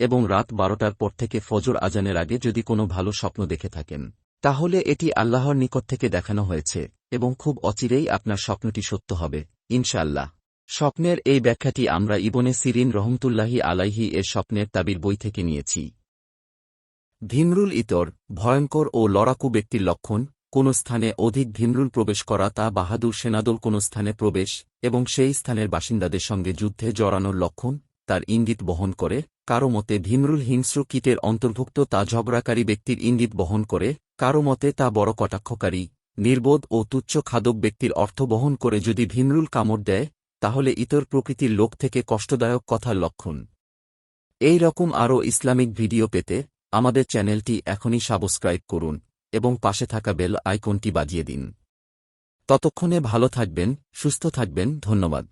এবং রাত বারোটার পর থেকে ফজর আজানের আগে যদি কোনো ভালো স্বপ্ন দেখে থাকেন, তাহলে এটি আল্লাহর নিকট থেকে দেখানো হয়েছে এবং খুব অচিরেই আপনার স্বপ্নটি সত্য হবে, ইনশাআল্লাহ। স্বপ্নের এই ব্যাখ্যাটি আমরা ইবনে সিরিন রহমতুল্লাহি আলাইহি এর স্বপ্নের তাবির বই থেকে নিয়েছি। ভিমরুল ইতর, ভয়ঙ্কর ও লড়াকু ব্যক্তির লক্ষণ, কোন স্থানে অধিক ভিমরুল প্রবেশ করা তা বাহাদুর সেনাদল কোন স্থানে প্রবেশ এবং সেই স্থানের বাসিন্দাদের সঙ্গে যুদ্ধে জড়ানোর লক্ষণ তার ইঙ্গিত বহন করে, কারও মতে ভীমরুল হিংস্র কীটের অন্তর্ভুক্ত তা ঝগড়াকারী ব্যক্তির ইঙ্গিত বহন করে, কারও মতে তা বড় কটাক্ষকারী, নির্বোধ ও তুচ্ছ খাদক ব্যক্তির অর্থ বহন করে যদি ভীমরুল কামড় দেয়, তাহলে ইতর প্রকৃতির লোক থেকে কষ্টদায়ক কথার লক্ষণ। এই রকম আরও ইসলামিক ভিডিও পেতে আমাদের চ্যানেলটি এখনই সাবস্ক্রাইব করুন এবং পাশে থাকা বেল আইকনটি বাজিয়ে দিন। ততক্ষণে ভালো থাকবেন, সুস্থ থাকবেন, ধন্যবাদ।